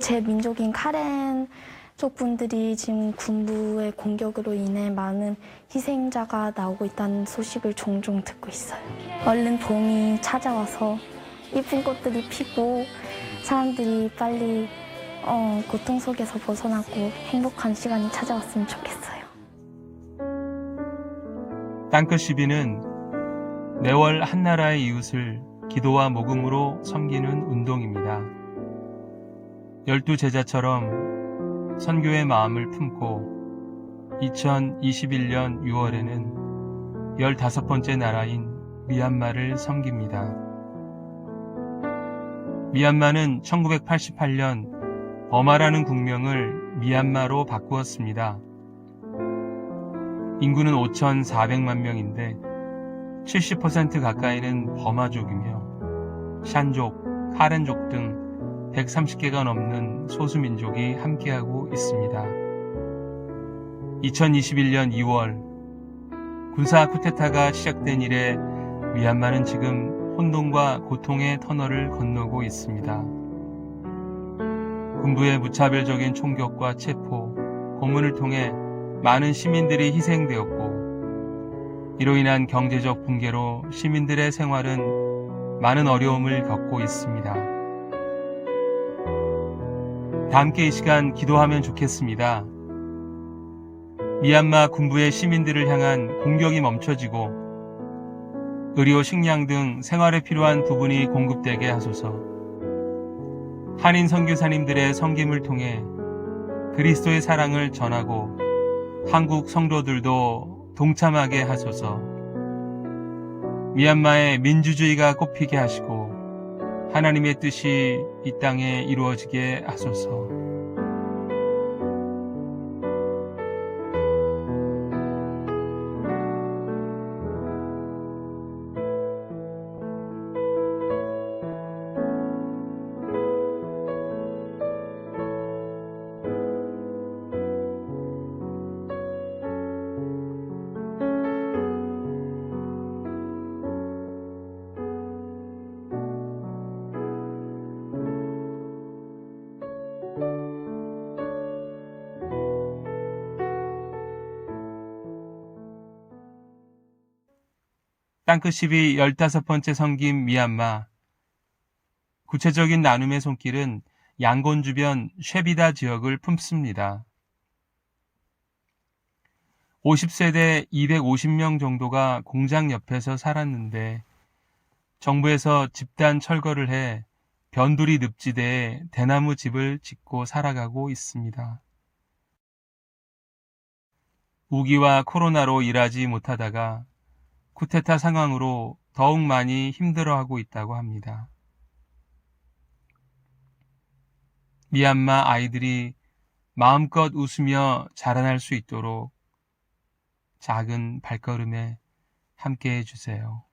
제 민족인 카렌 쪽 분들이 지금 군부의 공격으로 인해 많은 희생자가 나오고 있다는 소식을 종종 듣고 있어요. 얼른 봄이 찾아와서 이쁜 꽃들이 피고 사람들이 빨리 어, 고통 속에서 벗어나고 행복한 시간이 찾아왔으면 좋겠어요. 땅끝 시비는 매월 한 나라의 이웃을 기도와 모금으로 섬기는 운동입니다. 열두 제자처럼 선교의 마음을 품고 2021년 6월에는 15번째 나라인 미얀마를 섬깁니다. 미얀마는 1988년 버마라는 국명을 미얀마로 바꾸었습니다. 인구는 5,400만 명인데 70% 가까이는 버마족이며 샨족, 카렌족 등 130개가 넘는 소수민족이 함께하고 있습니다. 2021년 2월 군사 쿠데타가 시작된 이래 미얀마는 지금 혼돈과 고통의 터널을 건너고 있습니다. 군부의 무차별적인 총격과 체포, 고문을 통해 많은 시민들이 희생되었고 이로 인한 경제적 붕괴로 시민들의 생활은 많은 어려움을 겪고 있습니다. 다 함께 이 시간 기도하면 좋겠습니다. 미얀마 군부의 시민들을 향한 공격이 멈춰지고 의료, 식량 등 생활에 필요한 부분이 공급되게 하소서. 한인 선교사님들의 섬김을 통해 그리스도의 사랑을 전하고 한국 성도들도 동참하게 하소서. 미얀마의 민주주의가 꽃피게 하시고 하나님의 뜻이 이 땅에 이루어지게 하소서. 땅끝 12 15번째 섬김 미얀마. 구체적인 나눔의 손길은 양곤 주변 쉐비다 지역을 품습니다. 50세대 250명 정도가 공장 옆에서 살았는데 정부에서 집단 철거를 해 변두리 늪지대에 대나무 집을 짓고 살아가고 있습니다. 우기와 코로나로 일하지 못하다가 쿠데타 상황으로 더욱 많이 힘들어하고 있다고 합니다. 미얀마 아이들이 마음껏 웃으며 자라날 수 있도록 작은 발걸음에 함께 해주세요.